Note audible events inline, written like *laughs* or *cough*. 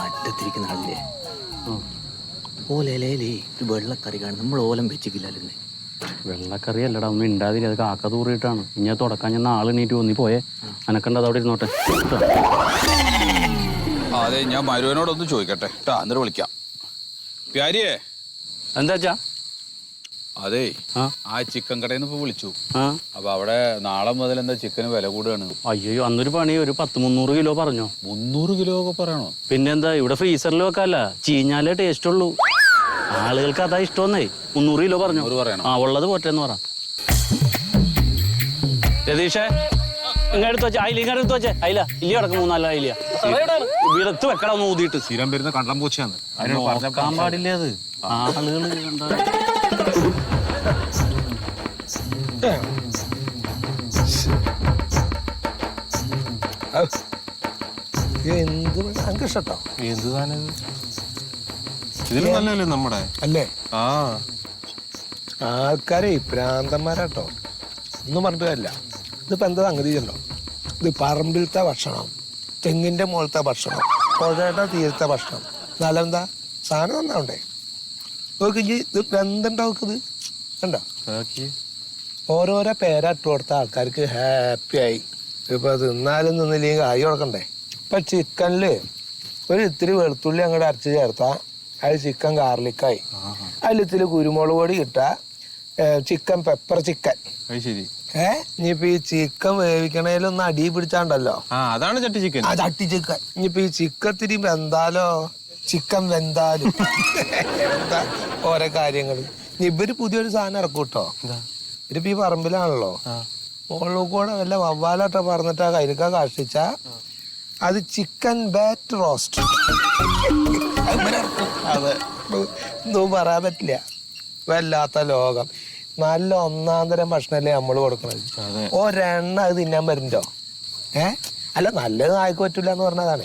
അറ്റത്തിരിക്കുന്ന ആളില്ലേ? ഓലയിലേ ഒരു വെള്ളക്കറി കാണും നമ്മൾ ഓലം വെച്ചിട്ടില്ലല്ലേ വെള്ളക്കറി അല്ലടാ ഒന്നും ഇണ്ടാതിരി അത് കാക്ക തൂറിയിട്ടാണ്. ഇനി അത് തുടക്കാൻ ഞാൻ നാളെ എണീറ്റ് ഒന്നി പോയേ അനക്കണ്ടത് അവിടെ ഇരുന്നോട്ടെ. അതെ ഞാൻ മരുവനോടൊന്ന് ചോദിക്കട്ടെ. കേട്ടാ അന്നേരം വിളിക്കാം. പ്യാരിയേ. എന്താ വെച്ചാ അതേ ആ. ചിക്കൻ കടയിൽ നിന്ന് ഇപ്പൊ വിളിച്ചു. അപ്പൊ അവിടെ നാളെ മുതൽ എന്താ ചിക്കന് വില കൂടുകയാണ്? അയ്യോ അന്നൊരു പണി ഒരു പത്ത് മുന്നൂറ് കിലോ പറഞ്ഞോ? മുന്നൂറ് കിലോ ഒക്കെ പറയണോ? പിന്നെന്താ ഇവിടെ ഫ്രീസറിൽ വെക്കാല്ല. ചീഞ്ഞാലേ ടേസ്റ്റ് ഉള്ളൂ. ആളുകൾക്ക് അതാ ഇഷ്ടമെന്നേ. മുന്നൂറ് കിലോ പറഞ്ഞു. ആ ഉള്ളത് പോറ്റെന്ന് പറ. രതീഷേ ഇങ്ങനെ എടുത്ത് വെച്ചേ. അയില ഇങ്ങനെ എടുത്ത് വെച്ചേ. അയില ഇല്ല കിടക്കും മൂന്നാല അയില. വിടത്ത് വെക്കണം ഊതിയിട്ട്. സ്ഥിരം വരുന്ന കണ്ടം പൂച്ചയാണ്. നോക്കാൻ പാടില്ലേ അത്. ആളുകൾ എന്താ എന്ത് എന്ത് താനത് ഇതിലും നല്ലല്ലേ നമ്മുടെ? അല്ലേ? ആ. ആൾക്കാരെ പ്രാന്തന്മാരാട്ടോ ഒന്നും പറഞ്ഞിട്ട് കാര്യമില്ല. ഇതിപ്പോ എന്താ സംഗതി ഇത് പറമ്പിലത്തെ ഭക്ഷണം തെങ്ങിന്റെ മുകളത്തെ ഭക്ഷണം പുഴയുടെ തീരത്തെ ഭക്ഷണം. നല്ലെന്താ സാധനം നന്നാവണ്ടേ? ഉണ്ടേ ഇജ്ജ് ഇത് എന്തുണ്ടാവും ഇത്? കണ്ടോ? ഓരോരോ പേരാട്ട് കൊടുത്ത ആൾക്കാർക്ക് ഹാപ്പി ആയി. ഇപ്പൊ തിന്നാലും തിന്നില്ലെങ്കിൽ ആയി കൊടുക്കണ്ടേ? ഇപ്പൊ ചിക്കനിൽ ഒരു ഇത്തിരി വെളുത്തുള്ളി അങ്ങോട്ട് അരച്ച് ചേർത്താ അത് ചിക്കൻ ഗാർലിക്കായി അതിൽ ഇത്തിരി കുരുമുളക് പൊടി ഇട്ട ചിക്കൻ പെപ്പർ ചിക്കൻ ശരി. ഏ ഇനിയിപ്പോ ഈ ചിക്കൻ വേവിക്കണേലൊന്ന് അടി പിടിച്ചാണ്ടല്ലോ. അതാണ് ചട്ടി ചിക്കൻ ആ ചട്ടി ചിക്കൻ ഇനിയിപ്പോ ഈ ചിക്കത്തിരി വെന്താലോ? ചിക്കൻ വെന്താലും. *laughs* എന്താ ഓരോ കാര്യങ്ങൾ ഇനി ഇവർ പുതിയൊരു സാധനം ഇറക്കും കേട്ടോ ഇവരിപ്പോ ഈ പറമ്പിലാണല്ലോ. മുകളിൽ കൂടെ വല്ല വവ്വാലൊക്കെ പറഞ്ഞിട്ട് ആ കയ്യിലൊക്കെ കാഷ്ടിച്ച അത് ചിക്കൻ ബാറ്റ് റോസ്റ്റ് അതെ. ഒന്നും പറയാൻ പറ്റില്ല. വല്ലാത്ത ലോകം. നല്ല ഒന്നാം തരം ഭക്ഷണമല്ലേ നമ്മൾ കൊടുക്കണത് ഒരെണ്ണ അത് തിന്നാൻ പറ്റുണ്ടോ ഏ? അല്ല നല്ലത് ആയിക്കോ പറ്റൂല എന്ന് പറഞ്ഞതാണ്.